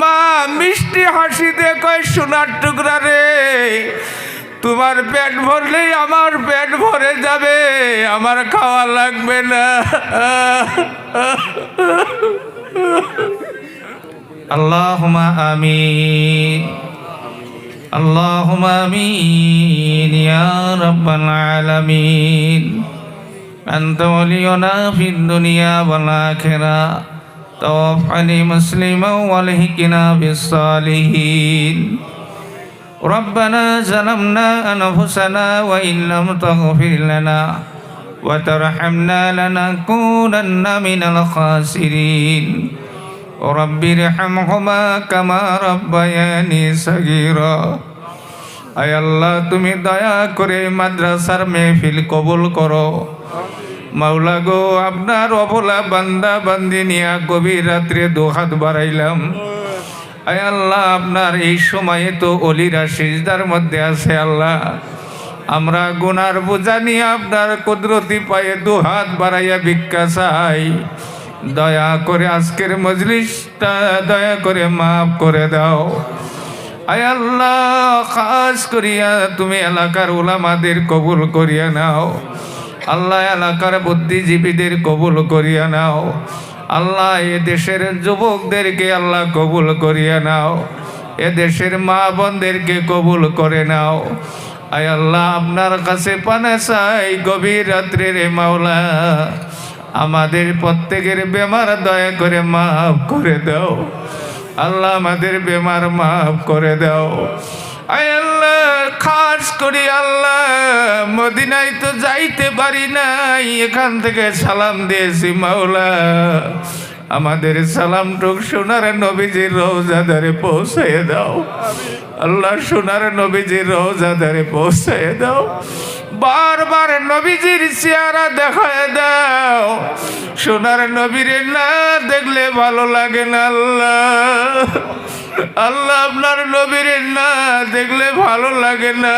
মা মিষ্টি হাসিতে কয় সোনার টুকরা রে তোমার পেট ভরলেই আমার পেট ভরে যাবে আমার খাওয়া লাগবে না اللهم آمين اللهم آمين يا رب العالمين أنت ولينا في الدنيا والآخرة توفني مسلما والهكنا بالصالحين ربنا ظلمنا أنفسنا وإن لم تغفر لنا وترحمنا لنكونن من الخاسرين رب ارحمهما كما ربياني صغيرا আয় আল্লাহ তুমি দয়া করে মাদ্রাসার মেহফিল কবুল করো মাওলা গো, আপনার অবলা বান্দা বান্দি নিয়া গভীর রাত্রে দুহাত বাড়াইলাম। আয় আল্লাহ, আপনার এই সময়ে তো অলিরা সিজদার মধ্যে আছে আল্লাহ। আমরা গুনার বোঝা নিয়ে আপনার কুদরতি পায়ে দুহাত বাড়াইয়া ভিক্ষা চাই। দয়া করে আজকের মজলিসটা দয়া করে মাফ করে দাও। আয় আল্লাহ, খাস করিয়া তুমি এলাকার ওলামাদের কবুল করিয়া নাও। আল্লাহ এলাকার বুদ্ধিজীবীদের কবুল করিয়া নাও। আল্লাহ এ দেশের যুবকদেরকে আল্লাহ কবুল করিয়া নাও। এ দেশের মা বোনদেরকে কবুল করে নাও। আয় আল্লাহ, আপনার কাছে পানে চাই গভীর রাত্রে রে মাওলা। আমাদের প্রত্যেকের বেমার দয়া করে মাফ করে দাও। আল্লাহ আমাদের বেমার মাফ করে দাও। আয় খাস করি আল্লাহ, মদিনায় তো যাইতে পারি নাই, এখান থেকে সালাম দিয়েছি মাওলা। আমাদের সালাম টুক সোনার নবীজির রোজাদারে পৌঁছে দাও। আল্লাহ, সোনার নবীজির রোজাদারে পৌঁছে দাও। বারবার নবীজির চেহারা দেখায় দাও। সোনার নবীর না দেখলে ভালো লাগে না আল্লাহ। আল্লাহ আপনার নবীর না দেখলে ভালো লাগে না।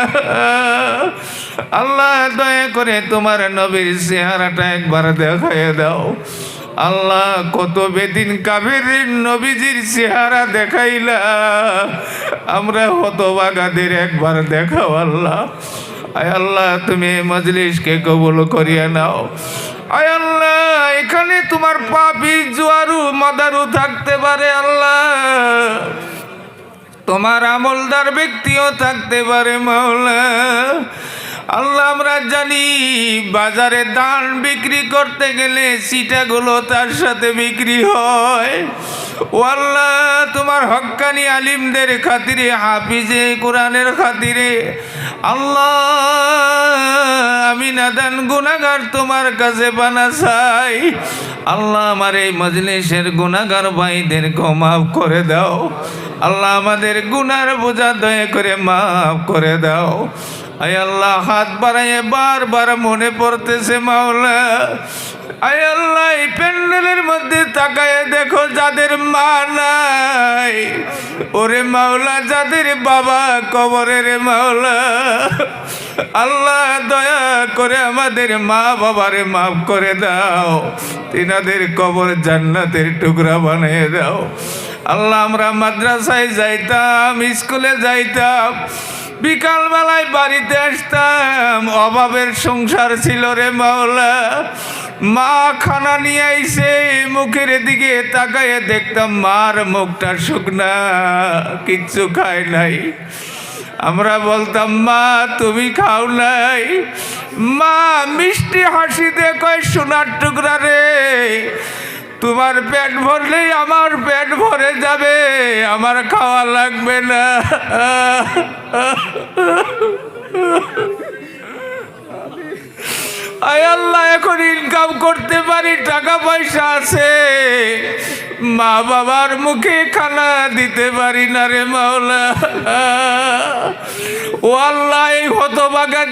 আল্লাহ দয়া করে তোমার নবীর চেহারাটা একবার দেখায় দাও। আল্লাহ কত বেদিন কাবের নবীজির চেহারা দেখাইলা। আমরা হতবাগাদের একবার দেখাও আল্লাহ। আয় আল্লাহ, তুমি মজলিসকে কবুল করিয়া নাও। আয় আল্লাহ, এখানে তোমার পাপি জুয়ারু মাদারু থাকতে পারে আল্লাহ। তোমার আমলদার ব্যক্তিও থাকতে পারে মাওলা। আল্লাহ, আমরা জানি বাজারে ধান বিক্রি করতে গেলে সিটাগুলো তার সাথে বিক্রি হয়। আল্লাহ, তোমার হক্কানি আলিমদের খাতিরে, হাফিজে কোরআনের খাতিরে। আল্লাহ নাদান গুনাগার তোমার কাছে বানা চাই আল্লাহ আমার এই মজলিসের গুনাগার ভাইদের মাফ করে দাও। আল্লাহ আমাদের গুনার বোঝা দয়া করে মাফ করে দাও। আয় আল্লাহ, হাত বাড়াইয়ে বারবার মনে পড়তেছে মাওলা। আয় আল্লাহ, এই প্যান্ডেলের মধ্যে তাকায় দেখো যাদের মা নাই। ওরে মাওলা, যাদের বাবা কবরের মাওলা। আল্লাহ দয়া করে আমাদের মা বাবারে মাফ করে দাও। তিনাদের কবর জান্নাতের টুকরা বানিয়ে দাও। আল্লাহ, আমরা মাদ্রাসায় যাইতাম, স্কুলে যাইতাম বিকাল বেলায় বাড়িতে আসতাম। অভাবের সংসার ছিল রে মাওলা। মা খানা নিয়ে আইসে মুখের দিকে তাকায়ে দেখতাম মার মুখটা শুকনা, কিচ্ছু খায় নাই। আমরা বলতাম, মা, তুমি খাও নাই। মা, মিষ্টি হাসিতে কয় সোনার টুকরা রে। তোমার পেট ভরলেই আমার পেট ভরে যাবে, আমার খাওয়া লাগবে না। আল্লাহ, এখন ইনকাম করতে পারি, টাকা পয়সা আছে। মা বাবার মুখে খানা দিতে পারি না রে মাওলা।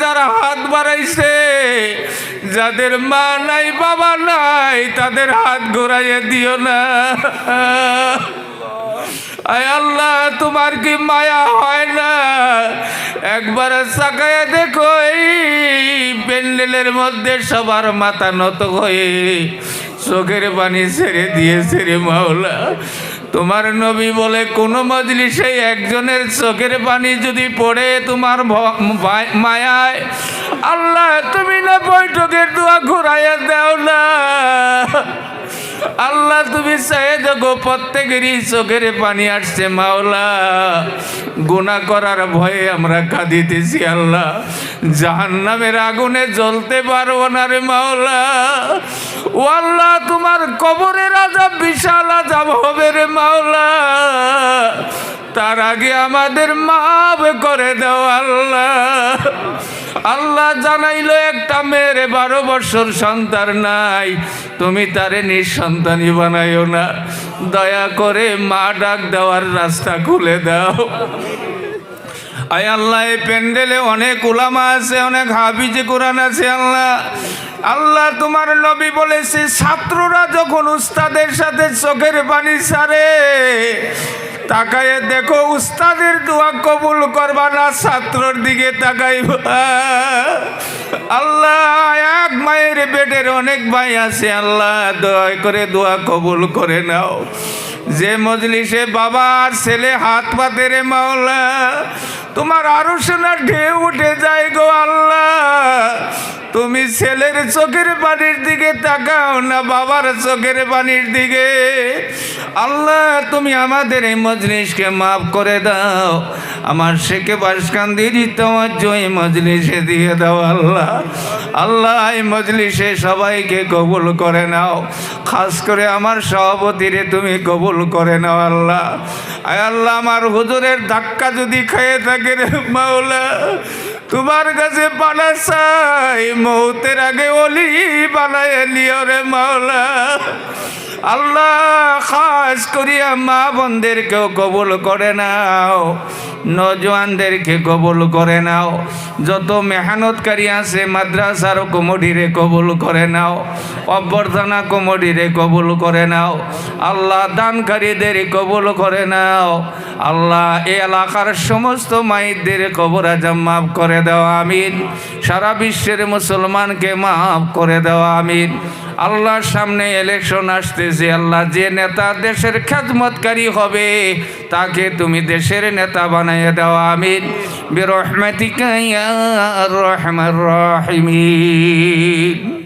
যারা হাত বাড়াইছে, যাদের মা নাই, বাবা নাই, তাদের হাত ঘোরাইয়ে দিও না। আয় আল্লাহ, তোমার কি মায়া হয় না? একবার সাকায় দেখো, এই প্যান্ডেলের মধ্যে সবার মাথা নত হয়ে চোখের পানি ছেড়ে দিয়েছে রে মাওলা। তোমার নবী বলে কোনো মজলিসে একজনের চোখের পানি যদি পড়ে তোমার মায়ায়, আল্লাহ তুমি না বৈঠকের দোয়া ঘুরাইয়া দাও না। আল্লাহ তুমি চাই দেখো প্রত্যেকেরই চোখের পানি আসছে, মাওলা। গুণা করার ভয়ে আমরা কাঁদিতেছি, আল্লাহ। জাহান্নামের আগুনে জ্বলতে পারব না রে, মাওলা। ও আল্লাহ, তোমার কবরের আজাব, বিশাল আজাব হবে রে, মাওলা। তার আগে আমাদের মাফ করে দাও, আল্লাহ। আল্লাহ জানাইলো একটা মেয়ের বারো বছর সন্তান নাই। তুমি তারে নিঃসন্তানই বানাইও না। দয়া করে মা ডাক দেওয়ার রাস্তা খুলে দাও। আয় আল্লাহ, এই প্যান্ডেলে অনেক উলামা আছে, অনেক হাফিজে কোরআন আছে, আল্লাহ। আল্লাহ তোমার নবী বলেছে, ছাত্ররা যখন উস্তাদের সাথে চোখের পানি সারে তাকায় দেখো উস্তাদের দোয়া কবুল করবা না, ছাত্রর দিকে তাকাইবা। আল্লাহ, এক মায়ের বেডের অনেক ভাই আছে, আল্লাহ দয়া করে দোয়া কবুল করে নাও। যে মজলিসে বাবার ছেলে হাত পাতে রে মাওলা, তোমার আরও শোনা ঢেউ উঠে যায় গো আল্লাহ। তুমি ছেলের চোখের পানির দিকে তাকাও না, বাবার চোখের পানির দিকে। আল্লাহ, তুমি আমাদের এই মজলিসকে মাফ করে দাও। আমার শেখে বাসকান্দির তোমার জয় মজলিসে দিয়ে দাও আল্লাহ। আল্লাহ, এই মজলিসে সবাইকে কবুল করে নাও। খাস করে আমার সভাপতিরে তুমি কবুল করে নাও আল্লাহ। আয় আল্লাহ, আমার হুজুরের ধাক্কা যদি খেয়ে থাকে রে মাওলা। তোমার কাছে পানা চাই, মৌতের আগে অলি বানায় নিও রে মাওলা। আল্লাহ, খাস করিয়া মা বোনদেরকেও কবুল করে নাও। নজওয়ানদেরকে কবুল করে নাও। যত মেহনতকারী আছে, মাদ্রাসার কমডিরে কবুল করে নাও। অভ্যর্থনা কমডিরে কবুল করে নাও। আল্লাহ, দানকারীদের কবুল করে নাও। আল্লাহ, এ এলাকার সমস্ত মাইদের কবর আজম মাফ করে দেওয়া আমিন। সারা বিশ্বের মুসলমানকে মাফ করে দেওয়া আমিন। আল্লাহর সামনে ইলেকশন আসতেছে। আল্লাহ যে নেতা দেশের খেদমতকারী হবে, তাকে তুমি দেশের নেতা বানাইয়ে দাও, আমিন। বিরহমাতিকা রহমান রহিমিন।